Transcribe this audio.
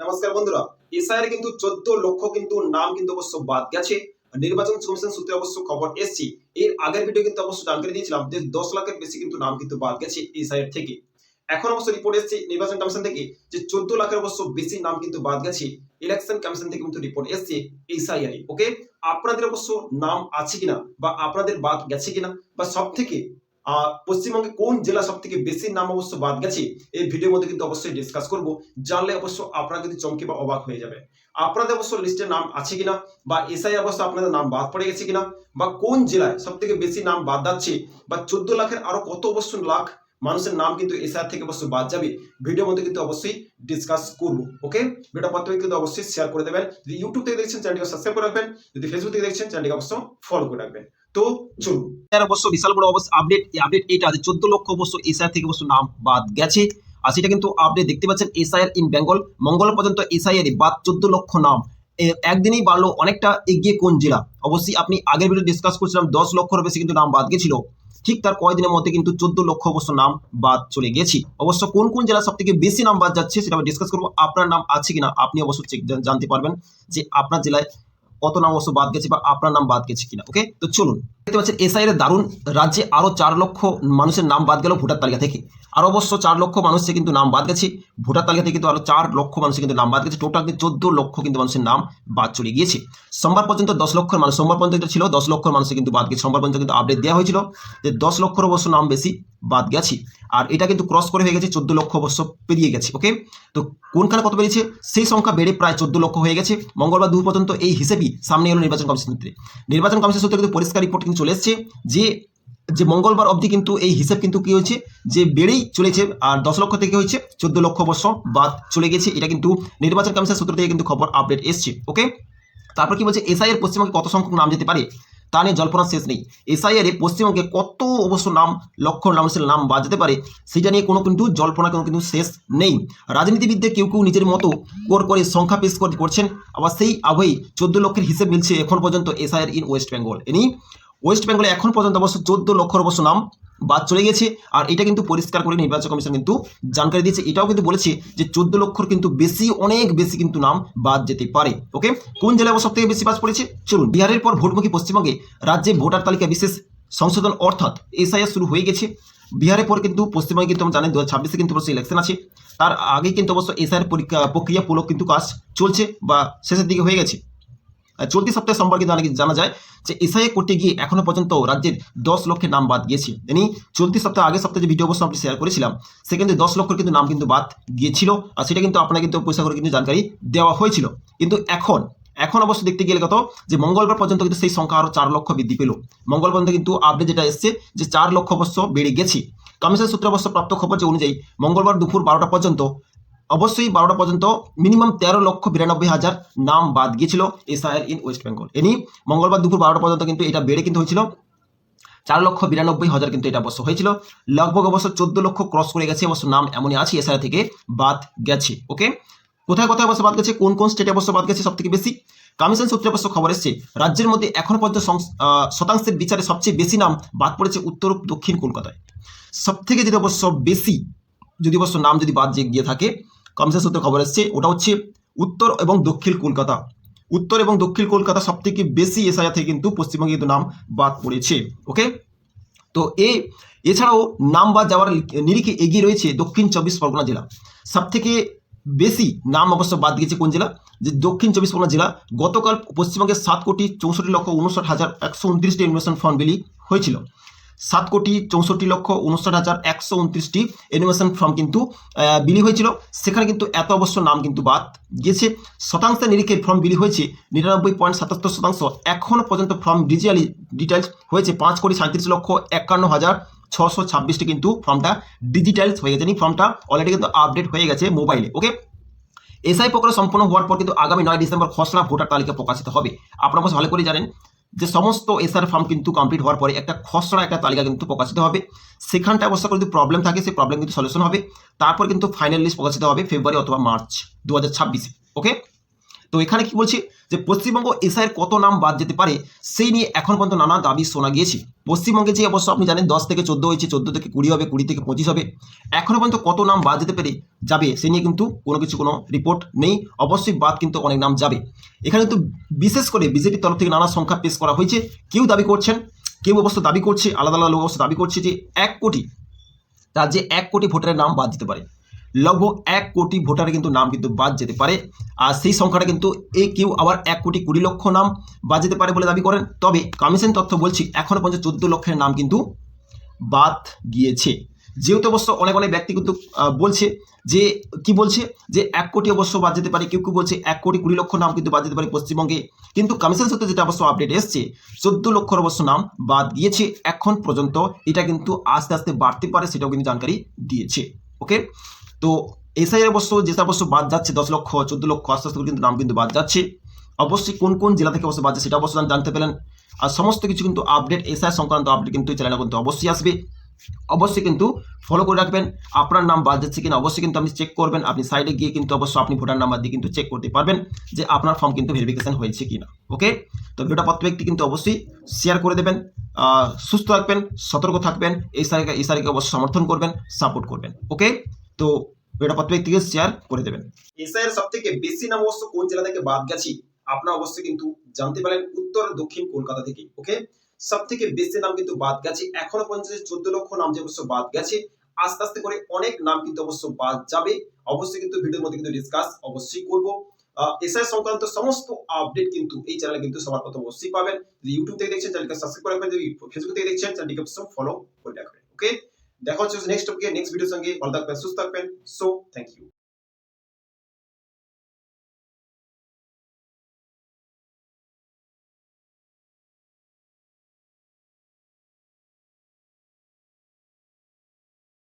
নমস্কার বন্ধুরা, এসআইআর কিন্তু চোদ্দ লক্ষ কিন্তু নাম কিন্তু অবশ্য বাদ গেছে। নির্বাচন কমিশন সূত্রে অবশ্য খবর এসছে। এর আগের ভিডিও কিন্তু অবশ্য জানকারি দিয়েছিলাম যে দশ লাখের বেশি কিন্তু নাম কিন্তু বাদ গেছে এসআইআর থেকে। এখন অবশ্য রিপোর্ট এসছে নির্বাচন কমিশন থেকে যে চোদ্দ লাখের অবশ্য বেশি নাম কিন্তু বাদ গেছে। ইলেকশন কমিশন থেকে কিন্তু রিপোর্ট এসছে এসআইআর ওকে আপনাদের অবশ্য নাম আছে কিনা বা আপনাদের বাদ গেছে কিনা বা সব থেকে পশ্চিমবঙ্গে কোন জেলা সব থেকে বেশি নাম অবশ্য বাদ গেছে, এই ভিডিওর মধ্যে কিন্তু অবশ্যই ডিসকাস করব। জানলে অবশ্য আপনারা কিন্তু চমকে বা অবাক হয়ে যাবে আপনাদের অবশ্য লিস্টে নাম আছে কিনা বা এসআই অবশ্য আপনাদের নাম বাদ পড়ে গেছে কিনা বা কোন জেলায় সব থেকে বেশি নাম বাদ যাচ্ছে বা চোদ্দ লাখের আরও কত অবশ্য লাখ মানুষের নাম কিন্তু এসআই থেকে অবশ্যই বাদ যাবে, ভিডিওর মধ্যে কিন্তু অবশ্যই ডিসকাস করব ওকে ভিডিও প্রথমে কিন্তু অবশ্যই শেয়ার করে দেবেন। যদি ইউটিউব থেকে দেখছেন চ্যানেলটিকে সাবস্ক্রাইব করে রাখবেন। যদি ফেসবুক থেকে দেখছেন চ্যানেলটিকে অবশ্য ফলো করে রাখবেন। তো চলুন। এর অবশ্য বিশাল বড় অবশ্য আপডেট আপডেট এটা যে চোদ্দ লক্ষ অবশ্য এসআই থেকে অবশ্য নাম বাদ গেছে। আর সেটা কিন্তু আপডেট দেখতে পাচ্ছেন এসআইআর ইন বেঙ্গল মঙ্গল পর্যন্ত এসআইআর বাদ চোদ্দ লক্ষ নাম। একদিনেই বাড়লো অনেকটা এগিয়ে কোন জেলা? অবশ্যই আপনি আগের ভিডিও ডিসকাস করছিলাম, দশ লক্ষর বেশি কিন্তু নাম বাদ গেছিল। ঠিক তার কয়েকদিনের মধ্যে কিন্তু চোদ্দ লক্ষ অবশ্য নাম বাদ চলে গেছি। অবশ্য কোন কোন জেলা সব থেকে বেশি নাম বাদ যাচ্ছে সেটা আমি ডিসকাস করব। আপনার নাম আছে কিনা আপনি অবশ্য চেক জানতে পারবেন যে আপনার জেলায় কত নাম অবশ্য বাদ গেছে বা আপনার নাম বাদ গেছে কিনা ওকে তো চলুন। দেখতে পাচ্ছেন এসআইয়ের দারুণ রাজ্যে আরও চার লক্ষ মানুষের নাম বাদ গেল ভোটার তালিকা থেকে। আর অবশ্য চার লক্ষ মানুষের কিন্তু নাম বাদ গেছে। ভোটার তালিকা থেকে কিন্তু আরও চার লক্ষ মানুষের কিন্তু নাম বাদ গেছে। টোটাল কিন্তু চোদ্দ লক্ষ কিন্তু মানুষের নাম বাদ চলে গিয়েছে। সোমবার পর্যন্ত দশ লক্ষ মানুষ সোমবার পর্যন্ত ছিল, দশ লক্ষ মানুষের কিন্তু বাদ গেছে। সোমবার পর্যন্ত কিন্তু আপডেট দেওয়া হয়েছিল যে দশ লক্ষর অবশ্য নাম বেশি বাদ গেছে। আর এটা কিন্তু ক্রস করে হয়ে গেছে, চোদ্দ লক্ষ অবশ্য পেরিয়ে গেছে ওকে তো কোনখানে কত বেরিয়েছে? সেই সংখ্যা বেড়ে প্রায় চোদ্দ লক্ষ হয়ে গেছে। মঙ্গলবার দু পর্যন্ত এই হিসেবেই সামনে এলো নির্বাচন কমিশন সূত্রে। নির্বাচন কমিশন সূত্রে কিন্তু পরিষ্কার রিপোর্ট চলে এসছে, যে যে মঙ্গলবার অবধি কিন্তু এই হিসেব কিন্তু কি হয়েছে, যে বেড়েই চলেছে, আর দশ লক্ষ থেকে হয়েছে চোদ্দ লক্ষ অবশ্য বাদ চলে গেছে। এটা কিন্তু নির্বাচন কমিশন সূত্র থেকে কিন্তু খবর আপডেট এসছে, ওকে? তারপর কি বলছে, এসআই এর পশ্চিমবঙ্গে কত সংখ্যক নাম যেতে পারে, তা নিয়ে জল্পনা শেষ নেই। এসআইআর পশ্চিমবঙ্গে কত অবশ্য নাম, লক্ষ মানুষের নাম বাদ যেতে পারে, সেটা নিয়ে কোনো কিন্তু জল্পনা কোনো কিন্তু শেষ নেই। রাজনীতিবিদদের কেউ কেউ নিজের মতো কোর করে সংখ্যা পেশ করে- করছেন, আবার সেই আবহেই চোদ্দ লক্ষের হিসেব মিলছে এখন পর্যন্ত এসআইআর ইন ওয়েস্ট বেঙ্গল। এনি ওয়েস্ট বেঙ্গলে এখন পর্যন্ত অবশ্য চোদ্দ লক্ষর অবশ্য নাম বাদ চলে গেছে আর এটা কিন্তু পরিষ্কার করে নির্বাচন কমিশন কিন্তু জানকারি দিয়েছে। এটাও কিন্তু বলেছে যে চোদ্দ লক্ষর কিন্তু বেশি, অনেক বেশি কিন্তু নাম বাদ যেতে পারে। ওকে কোন জেলায় সব থেকে বেশি বাদ পড়েছে? চলুন, বিহারের পর ভোটমুখী পশ্চিমবঙ্গে রাজ্যে ভোটার তালিকা বিশেষ সংশোধন অর্থাৎ এসআইআর শুরু হয়ে গেছে। বিহারের পর কিন্তু পশ্চিমবঙ্গে কিন্তু আমরা জানেন দু হাজার কিন্তু অবশ্যই ইলেকশন আছে। তার আগে কিন্তু অবশ্য এসআইআর পরীক্ষা, প্রক্রিয়া প্রক্রিয়ামূলক কিন্তু কাজ চলছে বা শেষের দিকে হয়ে গেছে। চলতি সপ্তাহে সম্পর্কে জানা যায় যে এসআইএ করতে গিয়ে এখনও পর্যন্ত রাজ্যের দশ লক্ষের নাম বাদ গিয়েছে এনি চলতি সপ্তাহে, আগের সপ্তাহে যে ভিডিও অবশ্য আপনি শেয়ার করেছিলাম, সে কিন্তু দশ লক্ষের কিন্তু নাম কিন্তু বাদ গিয়েছিল আর সেটা কিন্তু আপনাকে কিন্তু পয়সা করে কিন্তু জানকারি দেওয়া হয়েছিল। কিন্তু এখন এখন অবশ্য দেখতে গেলে কত? যে মঙ্গলবার পর্যন্ত কিন্তু সেই সংখ্যা আরও চার লক্ষ বৃদ্ধি পেল। মঙ্গল পর্যন্ত কিন্তু আপডেট যেটা এসছে যে চার লক্ষ অবশ্য বেড়ে গেছে। কমিশন সূত্রে অবশ্য প্রাপ্ত খবর যে অনুযায়ী মঙ্গলবার দুপুর বারোটা পর্যন্ত অবশ্যই বারোটা পর্যন্ত মিনিমাম তেরো লক্ষ বিরানব্বই হাজার নাম বাদ গিয়েছিল এসআইআর ইন ওয়েস্ট বেঙ্গল। এনি মঙ্গলবার দুপুর বারোটা পর্যন্ত কিন্তু এটা বেড়ে কিন্তু হয়েছিল। চার লক্ষ বিরানব্বই হাজার কিন্তু এটা অবশ্য হয়েছিল। লগভগ অবশ্য চোদ্দ লক্ষ ক্রস করে গেছে, অবশ্য নাম এমনই আছে, এসআইআর থেকে বাদ গেছে ওকে কোথায় কোথায় অবশ্য বাদ গেছে, কোন কোন স্টেটে অবশ্য বাদ গেছে সব থেকে বেশি? কমিশন সূত্রে অবশ্য খবর এসছে, রাজ্যের মধ্যে এখনও পর্যন্ত শতাংশের বিচারে সবচেয়ে বেশি নাম বাদ পড়েছে উত্তর দক্ষিণ কলকাতায়। সব থেকে যদি অবশ্য বেশি, যদি অবশ্য নাম যদি বাদ গিয়ে থাকে কমিশন সূত্রে খবর এসছে, ওটা হচ্ছে উত্তর এবং দক্ষিণ কলকাতা। উত্তর এবং দক্ষিণ কলকাতা সব থেকে বেশি এসআইআর থেকে কিন্তু পশ্চিমবঙ্গে কিন্তু নাম বাদ পড়েছে, ওকে? তো এ, এছাড়াও নাম বাদ যাওয়ার নিরিখে এগিয়ে রয়েছে দক্ষিণ চব্বিশ পরগনা জেলা। সব থেকে বেশি নাম অবশ্য বাদ দিয়েছে কোন জেলা? যে দক্ষিণ চব্বিশ পরগনা জেলা গতকাল পশ্চিমবঙ্গে সাত কোটি চৌষট্টি লক্ষ উনষাট হাজার একশো উনত্রিশটি ইনভেস্টন ফান্ড বিলি হয়েছিল। সাত কোটি চৌষট্টি লক্ষ উনষাট হাজার একশো উনত্রিশটি অ্যানিমেশন ফর্ম কিন্তু বিলি হয়েছিল। সেখানে কিন্তু এত অবশ্য নাম কিন্তু বাদ গিয়েছে শতাংশের নিরিখে ফর্ম বিলি হয়েছে। নিরানব্বই পয়েন্ট সাতাত্তর শতাংশ এখনও পর্যন্ত ফর্ম ডিজিটালি ডিটেলস হয়েছে। পাঁচ কোটি সাঁত্রিশ লক্ষ একান্ন হাজার ছশো ছাব্বিশটি কিন্তু ফর্মটা ডিজিটালস হয়ে গেছে। ফর্মটা অলরেডি কিন্তু আপডেট হয়ে গেছে মোবাইলে ওকে এসআই প্রক্রিয়া সম্পন্ন হওয়ার পর কিন্তু আগামী নয় ডিসেম্বর খসড়া ভোটার তালিকা প্রকাশিত হবে। আপনারা ভালো করে জানেন যে সমস্ত এসআর ফার্ম কিন্তু কমপ্লিট হওয়ার পরে একটা খসড়া একটা তালিকা কিন্তু প্রকাশিত হবে। সেখানটা করে যদি প্রবলেম থাকে, সেই প্রবলেম কিন্তু সলিউশন হবে। তারপর কিন্তু ফাইনাল লিস্ট প্রকাশিত হবে ফেব্রুয়ারি অথবা মার্চ দু হাজার ছাব্বিশে ওকে তো এখানে কি বলছি? যে পশ্চিমবঙ্গ এসআইয়ের কত নাম বাদ যেতে পারে, সেই নিয়ে এখন পর্যন্ত নানা দাবি শোনা গিয়েছে। পশ্চিমবঙ্গে যে অবশ্য আপনি জানেন, দশ থেকে চোদ্দ হয়েছে, চোদ্দ থেকে কুড়ি হবে, কুড়ি থেকে পঁচিশ হবে। এখনও পর্যন্ত কত নাম বাদ যেতে পারে যাবে, সে নিয়ে কিন্তু কোনো কিছু, কোনো রিপোর্ট নেই। অবশ্যই বাদ কিন্তু অনেক নাম যাবে। এখানে কিন্তু বিশেষ করে বিজেপির তরফ থেকে নানা সংখ্যা পেশ করা হয়েছে। কেউ দাবি করছেন, কেউ অবশ্য দাবি করছে, আলাদা আলাদা লোক অবশ্য দাবি করছে যে এক কোটি রাজ্যে এক কোটি ভোটারের নাম বাদ দিতে পারে। লগভগ এক কোটি ভোটারের কিন্তু নাম কিন্তু বাদ যেতে পারে। আর সেই সংখ্যাটা কিন্তু এ কেউ আবার এক কোটি কুড়ি লক্ষ নাম বাদ যেতে পারে বলে দাবি করেন। তবে কমিশন তথ্য বলছি এখনও পর্যন্ত চোদ্দ লক্ষের নাম কিন্তু বাদ গিয়েছে। যেহেতু অবশ্য অনেক অনেক ব্যক্তি কিন্তু বলছে যে, কি বলছে? যে এক কোটি অবশ্য বাদ যেতে পারে, কেউ কেউ বলছে এক কোটি কুড়ি লক্ষ নাম কিন্তু বাদ যেতে পারে পশ্চিমবঙ্গে। কিন্তু কমিশন সূত্রে যেটা অবশ্য আপডেট এসছে, চোদ্দ লক্ষর অবশ্য নাম বাদ গিয়েছে। এখন পর্যন্ত এটা কিন্তু আস্তে আস্তে বাড়তে পারে, সেটাও কিন্তু জানকারি দিয়েছে। ওকে তো এসআই অবশ্য যেটা অবশ্য বাদ যাচ্ছে, দশ লক্ষ, চোদ্দ লক্ষ, আস্তে আস্তে কিন্তু নাম কিন্তু বাদ যাচ্ছে। অবশ্যই কোন কোন জেলা থেকে অবশ্য বাদ যাচ্ছে সেটা অবশ্যই জানতে পেলেন। আর সমস্ত কিছু কিন্তু আপডেট এসআই সংক্রান্ত আপডেট কিন্তু চ্যানেলে কিন্তু অবশ্যই আসবে। অবশ্যই কিন্তু ফলো করে রাখবেন। আপনার নাম বাদ যাচ্ছে কিনা অবশ্যই কিন্তু আপনি চেক করবেন। আপনি সাইডে গিয়ে কিন্তু অবশ্যই আপনি ভোটার নাম্বার দিয়ে কিন্তু চেক করতে পারবেন যে আপনার ফর্ম কিন্তু ভেরিফিকেশন হয়েছে কিনা। ওকে তো ভিডিওটা প্রত্যেক ব্যক্তি কিন্তু অবশ্যই শেয়ার করে দেবেন। সুস্থ থাকবেন, সতর্ক থাকবেন, এই সারিকে এই সারিকে অবশ্যই সমর্থন করবেন সাপোর্ট করবেন। ওকে তো ভিডিওটা প্রত্যেক ব্যক্তিকে শেয়ার করে দেবেন। এসআইয়ের সব থেকে বেশি নাম অবশ্য কোন জেলা থেকে বাদ গেছি, আপনারা অবশ্যই কিন্তু জানতে পারেন উত্তর দক্ষিণ কলকাতা থেকে ওকে সব থেকে বেশি নাম কিন্তু বাদ গেছে, এখনও পর্যন্ত চোদ্দ লক্ষ নাম যে অবশ্য বাদ গেছে, আস্তে আস্তে করে অনেক নাম কিন্তু অবশ্য বাদ যাবে, অবশ্যই কিন্তু ভিডিওর মধ্যে কিন্তু ডিসকাস অবশ্যই করব। এসআই সংক্রান্ত সমস্ত আপডেট কিন্তু এই চ্যানেলে কিন্তু সবার প্রথম অবশ্যই পাবেন। যদি ইউটিউব থেকে দেখছেন চ্যানেলকে সাবস্ক্রাইব করে রাখবেন ফেসবুক থেকে দেখছেন চ্যানেলটিকে ফলো করে রাখবেন ওকে দেখা হচ্ছে নেক্সট টপিকে নেক্সট ভিডিওর সঙ্গে ভালো থাকবেন সুস্থ থাকবেন সো থ্যাংক ইউ